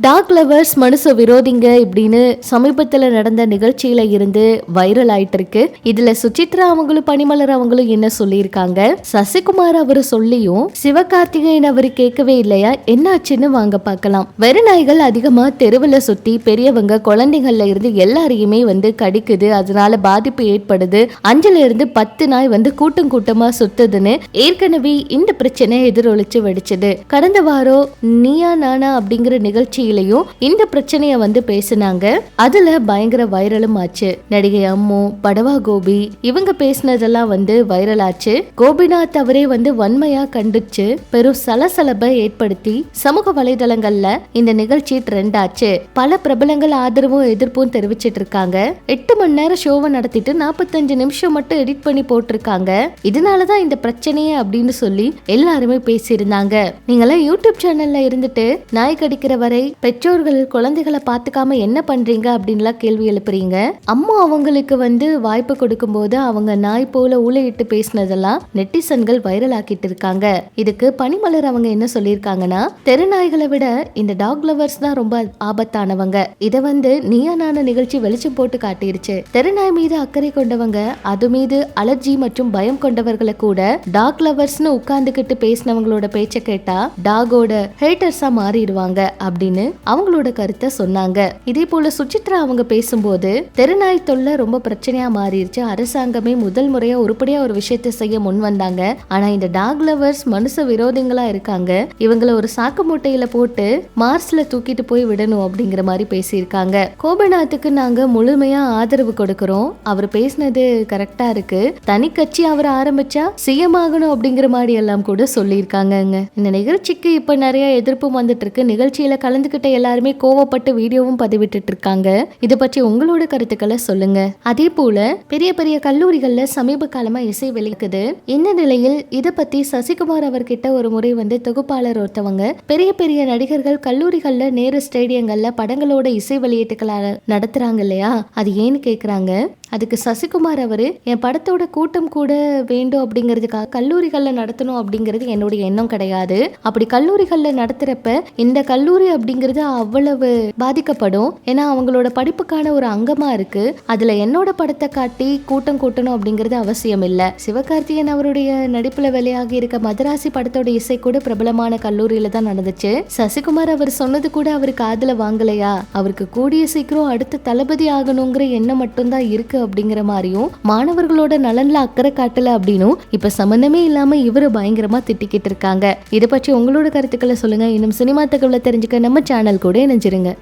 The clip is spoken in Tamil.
டாக் லவர்ஸ் மனுஷ விரோதிங்க இப்படின்னு சமீபத்துல நடந்த நிகழ்ச்சியில இருந்து வைரல் ஆயிட்டு இருக்கு இதுல சுசித்ரா அவங்களும் பனிமலர் அவங்களும் என்ன சொல்லியிருக்காங்க? சசிகுமார் அவரு சொல்லியும் சிவகார்த்திகேயன் அவரு கேட்கவே இல்லையா? என்னாச்சுன்னு வாங்க பார்க்கலாம். வெறுநாய்கள் அதிகமா தெருவில் சுத்தி பெரியவங்க குழந்தைகள்ல இருந்து எல்லாரையுமே வந்து கடிக்குது. அதனால பாதிப்பு ஏற்படுது. அஞ்சுல இருந்து பத்து நாய் வந்து கூட்டம் கூட்டமா சுத்துதுன்னு ஏற்கனவே இந்த பிரச்சனை எதிரொலிச்சு வெடிச்சது. கடந்த வாரம் நீயா நானா அப்படிங்கிற நிகழ்ச்சி நிகழ்ச்சியிலையும் இந்த பிரச்சனைய வந்து பேசினாங்க. அதுல பயங்கர வைரலும் ஆச்சு. நடிகை அம்மு படவா கோபி இவங்க பேசினதெல்லாம் வந்து வைரல் ஆச்சு. கோபிநாத் அவரே வந்து வன்மையா கண்டிச்சு. பெரும் சலசலப்பை ஏற்படுத்தி சமூக வலைதளங்கள்ல இந்த நிகழ்ச்சி ட்ரெண்ட் ஆச்சு. பல பிரபலங்கள் ஆதரவும் எதிர்ப்பும் தெரிவிச்சிட்டு இருக்காங்க. எட்டு மணி நேரம் ஷோவை நடத்திட்டு நாற்பத்தஞ்சு நிமிஷம் மட்டும் எடிட் பண்ணி போட்டிருக்காங்க. இதனாலதான் இந்த பிரச்சனையே அப்படின்னு சொல்லி எல்லாருமே பேசியிருந்தாங்க. நீங்களாம் யூடியூப் சேனல்ல இருந்துட்டு நாய் கடிக்கிற வரை பெற்றோர்கள் குழந்தைகளை பார்த்துக்காம என்ன பண்றீங்க அப்படின்லாம் கேள்வி எழுப்புறீங்க. அம்மா அவங்களுக்கு வந்து வாய்ப்பு கொடுக்கும்போது அவங்க நாய் போல ஊழையிட்டு பேசினதெல்லாம் நெட்டிசன்கள் வைரல் ஆக்கிட்டு இருக்காங்க. இதுக்கு பனிமலர் அவங்க என்ன சொல்லியிருக்காங்கன்னா தெருநாய்களை விட இந்த டாக் லவர்ஸ் தான் ரொம்ப ஆபத்தானவங்க. இதை வந்து நீயானான நிகழ்ச்சி வெளிச்சம் போட்டு காட்டிருச்சு. தெருநாய் மீது அக்கறை கொண்டவங்க அது மீது அலர்ஜி மற்றும் பயம் கொண்டவர்களை கூட டாக் லவர்ஸ்னு உட்கார்ந்துகிட்டு பேசினவங்களோட பேச்சை கேட்டா டாகோட ஹேட்டர்ஸா மாறிடுவாங்க அப்படின்னு அவங்களோட கருத்தை சொன்னாங்க. இதே போல சுசித்ரா அவங்க பேசும்போது தெருநாய் தொல்லை ரொம்ப பிரச்சனையா மாறிடுச்சு அரசாங்கமே முதல் முறையா உருப்படியா ஒரு விஷயத்தை செய்ய முன் வந்தாங்க. ஆனா இந்த டாக் லவர்ஸ் மனுஷ விரோதிகளா இருக்காங்க. இவங்கள ஒரு சாக்கு மூட்டையில போட்டு மார்ஸ்ல தூக்கிட்டு போய் விடணும் அப்படிங்கிற மாதிரி பேசியிருக்காங்க. கோபநாத்துக்கு நாங்க முழுமையா ஆதரவு கொடுக்கிறோம். அவர் பேசினது கரெக்டா இருக்கு. தனி கட்சி அவர் ஆரம்பிச்சா சிஎம் ஆகணும் அப்படிங்கிற மாதிரி எல்லாம் கூட சொல்லியிருக்காங்க இந்த நிகழ்ச்சிக்கு இப்ப நிறைய எதிர்ப்பும் வந்துட்டு இருக்கு. நிகழ்ச்சியில கலந்துகிட்ட எல்லாருமே கோவப்பட்டு வீடியோவும் பதிவிட்டு இருக்காங்க இதை பற்றி உங்களோட கருத்துக்களை சொல்லுங்க. அதே போல பெரிய பெரிய கல்லூரிகள்ல சமீப காலமா இசை வெளிக்குது. இந்த நிலையில் இதை பத்தி சசிகுமார் அவர்கிட்ட ஒரு முறை வந்து தொகுப்பாளர் ஒருத்தவங்க பெரிய பெரிய நடிகர்கள் கல்லூரிகள்ல நேரு ஸ்டேடியங்கள்ல படங்களோட இசை வெளியீட்டுகளை நடத்துறாங்க இல்லையா? அது ஏன்னு கேக்குறாங்க? அதுக்கு சசிகுமார் அவர் என் படத்தோட கூட்டம் கூட வேண்டும் அப்படிங்கிறதுக்காக கல்லூரிகளில் நடத்தணும் அப்படிங்கிறது என்னுடைய எண்ணம் கிடையாது. அப்படி கல்லூரிகளில் நடத்துகிறப்ப இந்த கல்லூரி அப்படிங்கிறது அவ்வளவு பாதிக்கப்படும். ஏன்னா அவங்களோட படிப்புக்கான ஒரு அங்கமாக இருக்குது அதில் என்னோட படத்தை காட்டி கூட்டம் கூட்டணும் அப்படிங்கிறது அவசியம் இல்லை. சிவகார்த்திகேயன் அவருடைய நடிப்பில் வெளியாகி இருக்க மதராசி படத்தோட இசை கூட பிரபலமான கல்லூரியில் தான் நடந்துச்சு. சசிகுமார் அவர் சொன்னது கூட அவருக்கு காதில் வாங்கலையா? அவருக்கு கூடிய சீக்கிரம் அடுத்த தளபதி ஆகணுங்கிற எண்ணம் மட்டும்தான் இருக்கு அப்படிங்கிற மாதிரியும் மாணவர்களோட நலன்ல அக்கறை காட்டல அப்படின்னும் இப்ப சம்பந்தமே இல்லாம இவரு பயங்கரமா திட்டிக்கிட்டு இருக்காங்க. இதை பற்றி உங்களோட கருத்துக்களை சொல்லுங்க. இன்னும் சினிமா தகவலை தெரிஞ்சுக்க நம்ம சேனல் கூட இணைஞ்சிருங்க.